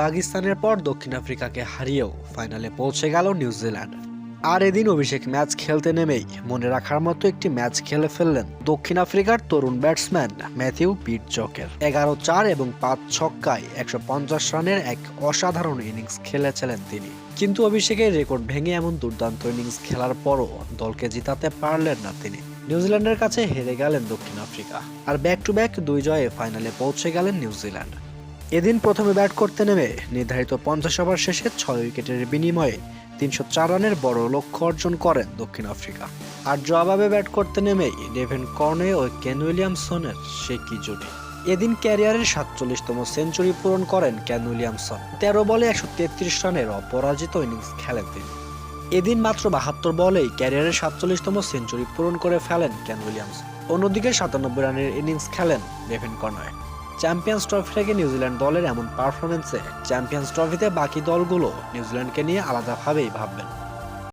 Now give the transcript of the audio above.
পাকিস্তানের পর দক্ষিণ আফ্রিকাকে হারিয়েও ফাইনালে পৌঁছে গেল নিউজিল্যান্ড। আর এদিন অভিষেক ম্যাচ খেলতে নেমেই মনে রাখার মতো একটি ম্যাচ খেলে ফেললেন দক্ষিণ আফ্রিকার তরুণ ব্যাটসম্যান ম্যাথিউ পিট জকের এগারো চার এবং পাঁচ ছক্কায় একশো পঞ্চাশ রানের এক অসাধারণ ইনিংস খেলেছিলেন তিনি। কিন্তু অভিষেকের রেকর্ড ভেঙে এমন দুর্দান্ত ইনিংস খেলার পরও দলকে জিতাতে পারলেন না তিনি। নিউজিল্যান্ডের কাছে হেরে গেলেন দক্ষিণ আফ্রিকা। আর ব্যাক টু ব্যাক দুই জয়ে ফাইনালে পৌঁছে গেলেন নিউজিল্যান্ড। এদিন প্রথমে ব্যাট করতে নেমে নির্ধারিত পঞ্চাশ ওভার শেষে ছয় উইকেটের বিনিময়ে তিনশো চার রানের বড় লক্ষ্য অর্জন করেন দক্ষিণ আফ্রিকা। আর জবাবে ব্যাট করতে নেমেই ডেভেন কর্নে ও কেন উইলিয়ামসনের সে কি জুটি। এদিন ক্যারিয়ারের সাতচল্লিশতম সেঞ্চুরি পূরণ করেন কেন উইলিয়ামসন। তেরো বলে একশো তেত্রিশ রানের অপরাজিত ইনিংস খেলেন তিনি। এদিন মাত্র বাহাত্তর বলেই ক্যারিয়ারের সাতচল্লিশতম সেঞ্চুরি পূরণ করে ফেলেন কেন উইলিয়ামসন। অন্যদিকে সাতানব্বই রানের ইনিংস খেলেন ডেভিন কর্নয় চ্যাম্পিয়ন্স ট্রফি থেকে নিউজিল্যান্ড দলের এমন পারফরমেন্সে চ্যাম্পিয়ন্স ট্রফিতে বাকি দলগুলো নিউজিল্যান্ডকে নিয়ে আলাদাভাবেই ভাববেন।